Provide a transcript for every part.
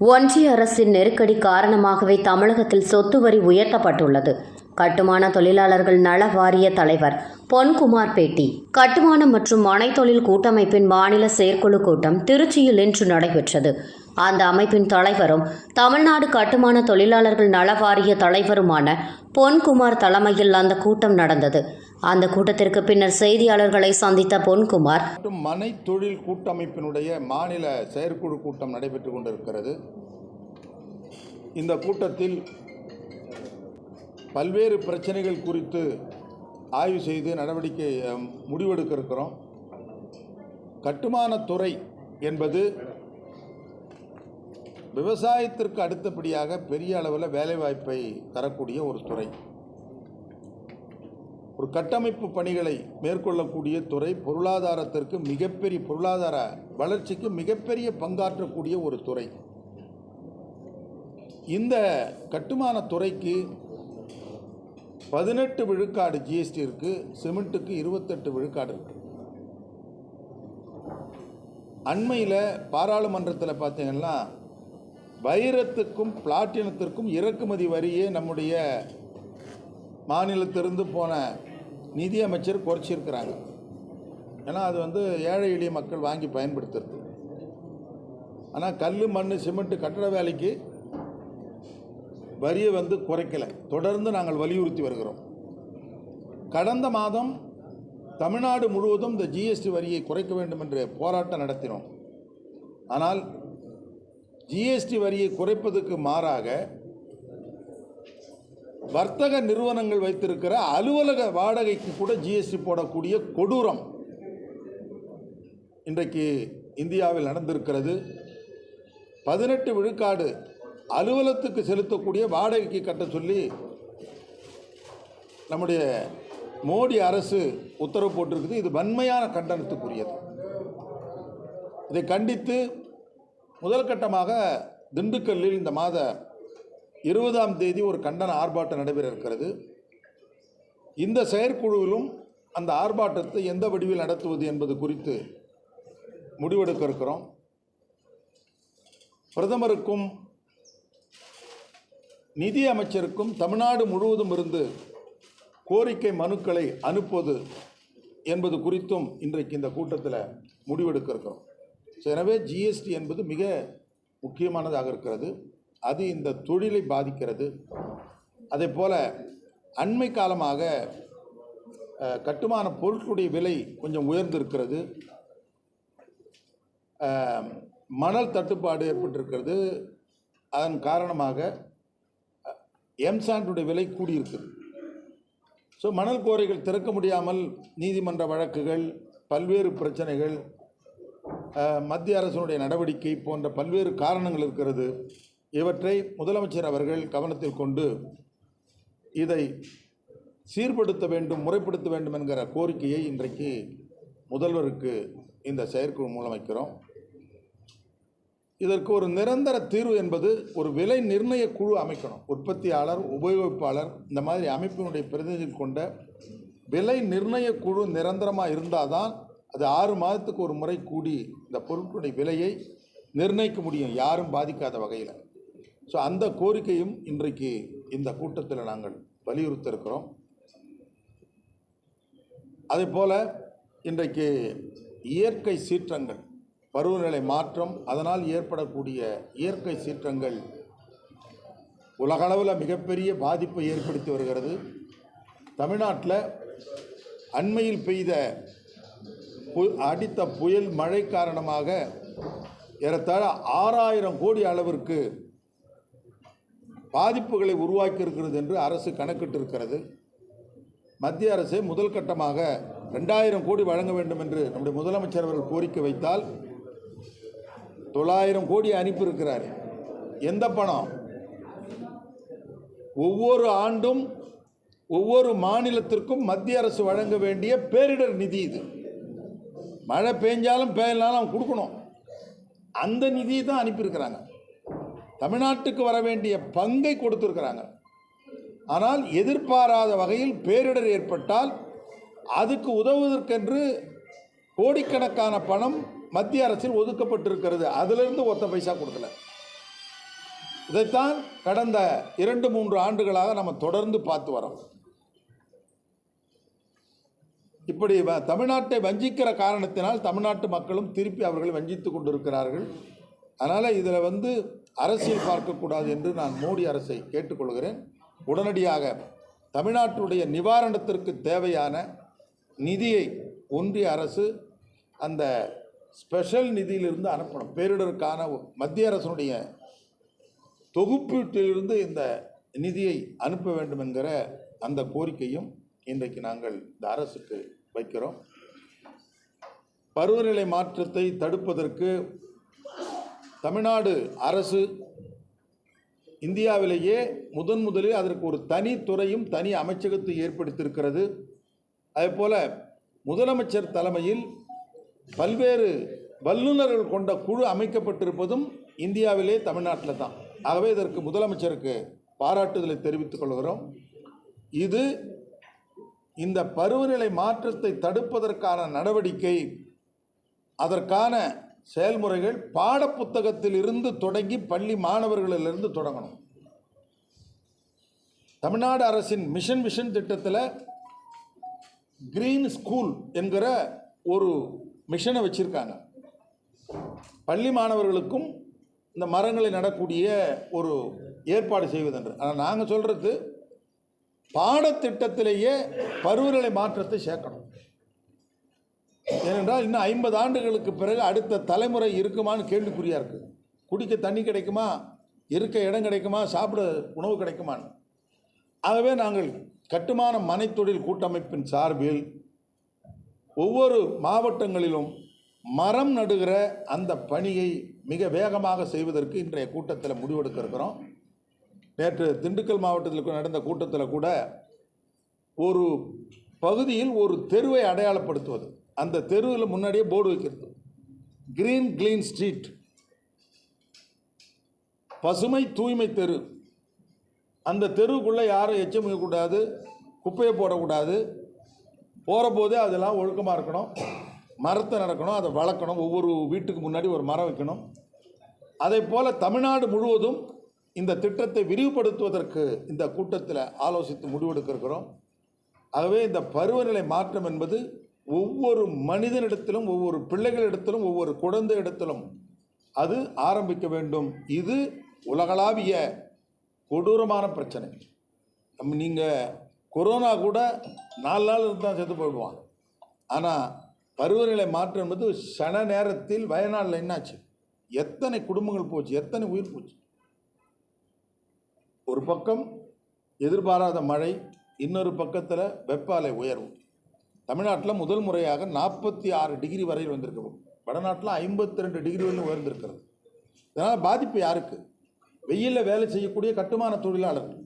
ஒன்றிய அரசின் நெருக்கடி காரணமாகவே தமிழகத்தில் சொத்து வரி உயர்த்தப்பட்டுள்ளது. கட்டுமான தொழிலாளர்கள் நல வாரிய தலைவர் பொன்குமார் பேட்டி. கட்டுமானம் மற்றும் மனைத்தொழில் கூட்டமைப்பின் மாநில செயற்குழு கூட்டம் திருச்சியில் இன்று நடைபெற்றது. அந்த அமைப்பின் தலைவரும் தமிழ்நாடு கட்டுமான தொழிலாளர்கள் நல வாரிய தலைவருமான பொன்குமார் தலைமையில் அந்த கூட்டம் நடந்தது. அந்த கூட்டத்திற்கு பின்னர் செய்தியாளர்களை சந்தித்த பொன்குமார் மற்றும் மனை தொழில் கூட்டமைப்பினுடைய மாநில செயற்குழு கூட்டம் நடைபெற்று கொண்டிருக்கிறது. இந்த கூட்டத்தில் பல்வேறு பிரச்சனைகள் குறித்து ஆய்வு செய்து நடவடிக்கை முடிவெடுக்க இருக்கிறோம் கட்டுமானத்துறை என்பது விவசாயத்திற்கு அடுத்தபடியாக பெரிய அளவில் வேலைவாய்ப்பை தரக்கூடிய ஒரு துறை. ஒரு கட்டமைப்பு பணிகளை மேற்கொள்ளக்கூடிய துறை பொருளாதாரத்திற்கு மிகப்பெரிய பொருளாதார வளர்ச்சிக்கு மிகப்பெரிய பங்காற்றக்கூடிய ஒரு துறை. இந்த கட்டுமான துறைக்கு பதினெட்டு விழுக்காடு ஜிஎஸ்டி இருக்குது சிமெண்ட்டுக்கு இருபத்தெட்டு விழுக்காடு இருக்குது அண்மையில் பாராளுமன்றத்தில் பார்த்தீங்கன்னா வைரத்துக்கும் பிளாட்டினத்திற்கும் இறக்குமதி வரியே நம்முடைய மாநிலத்திலிருந்து போன நிதி அமைச்சர் குறைச்சிருக்கிறாங்க. ஏன்னா அது வந்து ஏழை எளிய மக்கள் வாங்கி பயன்படுத்துறது. ஆனால் கல் மண் சிமெண்ட் கட்டட வேலைக்கு வரியை வந்து குறைக்கலை. தொடர்ந்து நாங்கள் வலியுறுத்தி வருகிறோம். கடந்த மாதம் தமிழ்நாடு முழுவதும் இந்த ஜிஎஸ்டி வரியை குறைக்க வேண்டும் என்று போராட்டம் நடத்தினோம். ஆனால் ஜிஎஸ்டி வரியை குறைப்பதற்கு மாறாக வர்த்தக நிறுவனங்கள் வைத்திருக்கிற அலுவலக வாடகைக்கு கூட ஜிஎஸ்டி போடக்கூடிய கொடூரம் இன்றைக்கு இந்தியாவில் நடந்திருக்கிறது. பதினெட்டு விழுக்காடு அலுவலகத்துக்கு செலுத்தக்கூடிய வாடகைக்கு கட்ட சொல்லி நம்முடைய மோடி அரசு உத்தரவு போட்டிருக்குது. இது வன்மையான கண்டனத்துக்குரியது. இதை கண்டித்து முதல் கட்டமாக திண்டுக்கல்லில் இந்த மாத இருபதாம் தேதி ஒரு கண்டன ஆர்ப்பாட்டம் நடைபெற இருக்கிறது இந்த செயற்குழுவிலும் அந்த ஆர்ப்பாட்டத்தை எந்த வடிவில் நடத்துவது என்பது குறித்து முடிவெடுக்க இருக்கிறோம் பிரதமருக்கும் நிதி அமைச்சருக்கும் தமிழ்நாடு முழுவதும் இருந்து கோரிக்கை மனுக்களை அனுப்புவது என்பது குறித்தும் இன்றைக்கு இந்த கூட்டத்தில் முடிவெடுக்க இருக்கிறோம் ஸோ எனவே ஜிஎஸ்டி என்பது மிக முக்கியமானதாக இருக்கிறது. அது இந்த தொழிலை பாதிக்கிறது. அதே போல் அண்மை காலமாக கட்டுமான பொருட்களுடைய விலை கொஞ்சம் உயர்ந்திருக்கிறது. மணல் தட்டுப்பாடு ஏற்பட்டிருக்கிறது. அதன் காரணமாக எம்சாண்டுடைய விலை கூடியிருக்குது ஸோ மணல் கோரைகள் திறக்க முடியாமல் நீதிமன்ற வழக்குகள் பல்வேறு பிரச்சனைகள் மத்திய அரசினுடைய நடவடிக்கை போன்ற பல்வேறு காரணங்கள் இருக்கிறது. இவற்றை முதலமைச்சர் அவர்கள் கவனத்தில் கொண்டு இதை சீர்படுத்த வேண்டும் முறைப்படுத்த வேண்டும் என்கிற கோரிக்கையை இன்றைக்கு முதல்வருக்கு இந்த செயற்குழு மூலம் வைக்கிறோம். இதற்கு ஒரு நிரந்தர தீர்வு என்பது ஒரு விலை நிர்ணய குழு அமைக்கணும். உற்பத்தியாளர் உபயோகிப்பாளர் இந்த மாதிரி அமைப்பினுடைய பிரதிநிதிகள் கொண்ட விலை நிர்ணய குழு நிரந்தரமாக இருந்தால் தான் அது ஆறு மாதத்துக்கு ஒரு முறை கூடி இந்த பொருட்களுடைய விலையை நிர்ணயிக்க முடியும். யாரும் பாதிக்காத வகையில். ஸோ அந்த கோரிக்கையும் இன்றைக்கு இந்த கூட்டத்தில் நாங்கள் வலியுறுத்திருக்கிறோம். அதே போல் இன்றைக்கு இயற்கை சீற்றங்கள் பருவநிலை மாற்றம் அதனால் ஏற்படக்கூடிய இயற்கை சீற்றங்கள் உலகளவில் மிகப்பெரிய பாதிப்பை ஏற்படுத்தி வருகிறது. தமிழ்நாட்டில் அண்மையில் பெய்த பு அடித்த புயல் மழை காரணமாக ஏறத்தாழ ஆறாயிரம் கோடி அளவிற்கு பாதிப்புகளை உருவாக்கி இருக்கிறது என்று அரசு கணக்கிட்டிருக்கிறது. மத்திய அரசு முதல் கட்டமாக ரெண்டாயிரம் கோடி வழங்க வேண்டும் என்று நம்முடைய முதலமைச்சர் அவர்கள் கோரிக்கை வைத்தால் தொள்ளாயிரம் கோடி அனுப்பியிருக்கிறார். எந்த பணம்? ஒவ்வொரு ஆண்டும் ஒவ்வொரு மாநிலத்திற்கும் மத்திய அரசு வழங்க வேண்டிய பேரிடர் நிதி இது. மழை பெஞ்சாலும் பெய்யலாலும் அவன் கொடுக்கணும். அந்த நிதியை தான் அனுப்பியிருக்கிறாங்க. தமிழ்நாட்டுக்கு வர வேண்டிய பங்கை கொடுத்துருக்குறாங்க. ஆனால் எதிர்பாராத வகையில் பேரிடர் ஏற்பட்டால் அதுக்கு உதவுவதற்கென்று கோடிக்கணக்கான பணம் மத்திய அரசில் ஒதுக்கப்பட்டிருக்கிறது. அதிலிருந்து ஒத்த பைசா கொடுக்கல. இதைத்தான் கடந்த இரண்டு மூன்று ஆண்டுகளாக நம்ம தொடர்ந்து பார்த்து வரோம் இப்படி வ- தமிழ்நாட்டை வஞ்சிக்கிற காரணத்தினால் தமிழ்நாட்டு மக்களும் திருப்பி அவர்களை வஞ்சித்து கொண்டிருக்கிறார்கள். அதனால் இதில் வந்து அரசியல் பார்க்கக்கூடாது என்று நான் மோடி அரசை கேட்டுக்கொள்கிறேன். உடனடியாக தமிழ்நாட்டுடைய நிவாரணத்திற்கு தேவையான நிதியை ஒன்றிய அரசு அந்த ஸ்பெஷல் நிதியிலிருந்து அனுப்பணும். பேரிடருக்கான மத்திய அரசனுடைய தொகுப்பீட்டிலிருந்து இந்த நிதியை அனுப்ப வேண்டும் என்கிற அந்த கோரிக்கையும் இன்றைக்கு நாங்கள் இந்த அரசுக்கு வைக்கிறோம். பருவநிலை மாற்றத்தை தடுப்பதற்கு தமிழ்நாடு அரசு இந்தியாவிலேயே முதன் முதலில் அதற்கு ஒரு தனி துறையும் தனி அமைச்சகத்தை ஏற்படுத்தியிருக்கிறது. அதேபோல் முதலமைச்சர் தலைமையில் பல்வேறு வல்லுநர்கள் கொண்ட குழு அமைக்கப்பட்டிருப்பதும் இந்தியாவிலே தமிழ்நாட்டில் தான் ஆகவே இதற்கு முதலமைச்சருக்கு பாராட்டுதலை தெரிவித்துக் கொள்கிறோம். இது இந்த பருவநிலை மாற்றத்தை தடுப்பதற்கான நடவடிக்கை அதற்கான செயல்முறைகள் பாடப்புத்தகத்தில் இருந்து தொடங்கி பள்ளி மாணவர்களிலிருந்து தொடங்கணும். தமிழ்நாடு அரசின் மிஷன் விஷன் திட்டத்தில் கிரீன் ஸ்கூல் என்கிற ஒரு மிஷனை வச்சுருக்காங்க. பள்ளி மாணவர்களுக்கும் இந்த மரங்களை நடக்கூடிய ஒரு ஏற்பாடு செய்வதென்று ஆனால் நாங்கள் சொல்கிறது பாடத்திட்டத்திலேயே பருவநிலை மாற்றத்தை சேர்க்கணும். ஏனென்றால் இன்னும் ஐம்பது ஆண்டுகளுக்கு பிறகு அடுத்த தலைமுறை இருக்குமான்னு கேள்விக்குறியாக இருக்குது குடிக்க தண்ணி கிடைக்குமா? இருக்க இடம் கிடைக்குமா? சாப்பிட உணவு கிடைக்குமான்னு. ஆகவே நாங்கள் கட்டுமான மனைத்தொழில் கூட்டமைப்பின் சார்பில் ஒவ்வொரு மாவட்டங்களிலும் மரம் நடுகிற அந்த பணியை மிக வேகமாக செய்வதற்கு இன்றைய கூட்டத்தில் முடிவெடுக்க இருக்கிறோம் நேற்று திண்டுக்கல் மாவட்டத்தில் நடந்த கூட்டத்தில் கூட ஒரு பகுதியில் ஒரு தெருவை அடையாளப்படுத்துவது. அந்த தெருவில் முன்னாடியே போர்டு வைக்கிறது. கிரீன் கிளீன் ஸ்ட்ரீட் பசுமை தூய்மை தெரு. அந்த தெருவுக்குள்ளே யாரும் எச்சம் வைக்கக்கூடாது குப்பையை போடக்கூடாது. போகிற போதே அதெல்லாம் ஒழுக்கமாக இருக்கணும். மரத்தை நடக்கணும் அதை வளர்க்கணும். ஒவ்வொரு வீட்டுக்கு முன்னாடி ஒரு மரம் வைக்கணும். அதே போல் தமிழ்நாடு முழுவதும் இந்த திட்டத்தை விரிவுபடுத்துவதற்கு இந்த கூட்டத்தில் ஆலோசித்து முடிவெடுக்க இருக்கிறோம். ஆகவே இந்த பருவநிலை மாற்றம் என்பது ஒவ்வொரு மனிதனிடத்திலும் ஒவ்வொரு பிள்ளைகளிடத்திலும் ஒவ்வொரு குழந்தை இடத்திலும் அது ஆரம்பிக்க வேண்டும். இது உலகளாவிய கொடூரமான பிரச்சனை. நம்ம நீங்கள் கொரோனா கூட நாலு நாள் இருந்தால் செத்து போயிடுவான் ஆனால் பருவநிலை மாற்றம் என்பது சன நேரத்தில் வயநாட்டில் என்னாச்சு? எத்தனை குடும்பங்கள் போச்சு? எத்தனை உயிர் போச்சு? ஒரு பக்கம் எதிர்பாராத மழை இன்னொரு பக்கத்தில் வெப்பாலை உயர்வு தமிழ்நாட்டில் முதல் முறையாக நாற்பத்தி ஆறு டிகிரி வரையில் வந்திருக்கு வடநாட்டில் ஐம்பத்தி ரெண்டு டிகிரி வரையும் உயர்ந்திருக்கிறது. இதனால் பாதிப்பு யாருக்கு? வெயிலில் வேலை செய்யக்கூடிய கட்டுமான தொழிலாளர்கள்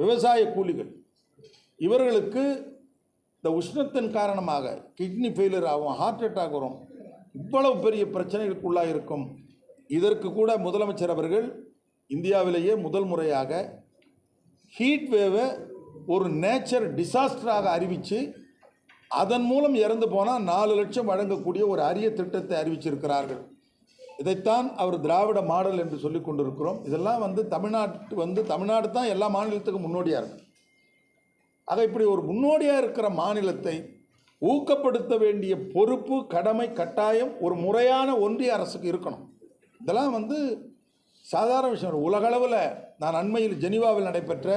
விவசாய கூலிகள். இவர்களுக்கு இந்த உஷ்ணத்தின் காரணமாக கிட்னி ஃபெயிலியர் ஆகும் ஹார்ட் அட்டாக் வரும் இவ்வளவு பெரிய பிரச்சனைகளுக்குள்ளாக இருக்கும் இதற்கு கூட முதலமைச்சர் அவர்கள் இந்தியாவிலேயே முதல் முறையாக ஹீட் வேவை ஒரு நேச்சர் டிசாஸ்டராக அறிவித்து அதன் மூலம் இறந்து போனால் நாலு லட்சம் வழங்கக்கூடிய ஒரு அரிய திட்டத்தை அறிவிச்சிருக்கிறார்கள். இதைத்தான் அவர் திராவிட மாடல் என்று சொல்லி கொண்டிருக்கிறோம். இதெல்லாம் வந்து தமிழ்நாட்டு வந்து தமிழ்நாடு தான் எல்லா மாநிலத்துக்கும் முன்னோடியாக இருக்கு. ஆக இப்படி ஒரு முன்னோடியாக இருக்கிற மாநிலத்தை ஊக்கப்படுத்த வேண்டிய பொறுப்பு கடமை கட்டாயம் ஒரு முறையான ஒன்றிய அரசுக்கு இருக்கணும். இதெல்லாம் வந்து சாதாரண விஷயம். உலகளவில் நான் அண்மையில் ஜெனீவாவில் நடைபெற்ற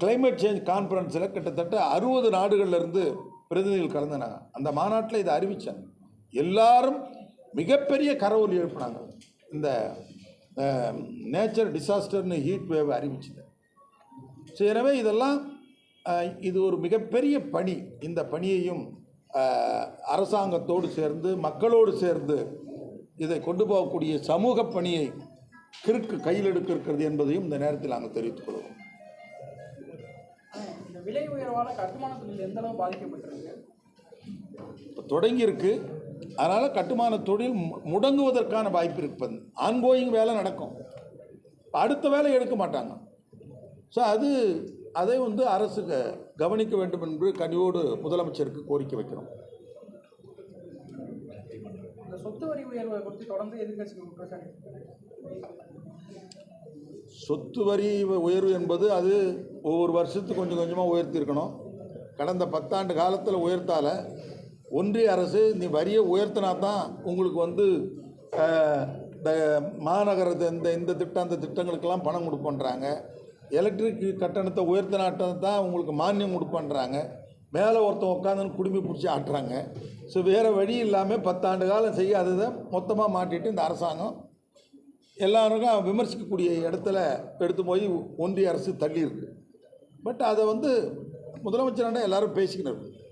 கிளைமேட் சேஞ்ச் கான்ஃபரன்ஸில் கிட்டத்தட்ட அறுபது நாடுகள்லேருந்து பிரதிநிதிகள் கலந்துனாங்க. அந்த மாநாட்டில் இதை அறிவித்தேன் எல்லாரும் மிகப்பெரிய கரவொலி எழுப்பினாங்க. இந்த நேச்சர் டிசாஸ்டர்னு ஹீட் வேவ் அறிவிச்சது. ஸோ எனவே இதெல்லாம் இது ஒரு மிகப்பெரிய பணி. இந்த பணியையும் அரசாங்கத்தோடு சேர்ந்து மக்களோடு சேர்ந்து இதை கொண்டு போகக்கூடிய சமூக பணியை கிறுக்கு கையில் எடுக்க இருக்கிறது என்பதையும் இந்த நேரத்தில் நாங்கள் தெரிவித்துக் கொள்வோம் விலை உயர்வால கட்டுமான தொழில் எந்த அளவு பாதிக்கப்பட்டிருக்கு? இப்போ தொடங்கியிருக்கு. அதனால் கட்டுமான தொழில் முடங்குவதற்கான வாய்ப்பு இருப்பது. ஆன்கோயிங் வேலை நடக்கும். அடுத்த வேலை எடுக்க மாட்டாங்க. ஸோ அது அதை வந்து அரசு கவனிக்க வேண்டும் என்று கனிவோடு முதலமைச்சருக்கு கோரிக்கை வைக்கிறோம். சொத்து வரி உயர்வை குறித்து தொடர்ந்து எதிர்க்கட்சிகள் குற்றச்சாட்டு. சொத்து வரி உயர்வு என்பது அது ஒவ்வொரு வருஷத்துக்கு கொஞ்சம் கொஞ்சமாக உயர்த்தியிருக்கணும். கடந்த பத்தாண்டு காலத்தில் உயர்த்தால ஒன்றிய அரசு நீ வரியை உயர்த்தினா தான் உங்களுக்கு வந்து இந்த மாநகர இந்த இந்த திட்டம் அந்த திட்டங்களுக்கெல்லாம் பணம் கொடுப்பன்றாங்க. எலக்ட்ரிக் கட்டணத்தை உயர்த்தினாட்டம் தான் உங்களுக்கு மானியம் கொடுப்பன்றாங்க. மேலே ஒருத்தன் உட்காந்துன்னு குடுமி பிடிச்சி ஆட்டுறாங்க. ஸோ வேறு வழி இல்லாமல் பத்தாண்டு காலம் செய்யாததை மொத்தமாக மாட்டிட்டு இந்த அரசாங்கம் எல்லாருக்கும் விமர்சிக்கக்கூடிய இடத்துல எடுத்து போய் ஒன்றிய அரசு தள்ளியிருக்கு. பட் அதை வந்து முதலமைச்சராண்ட எல்லாரும் பேசிக்கணும்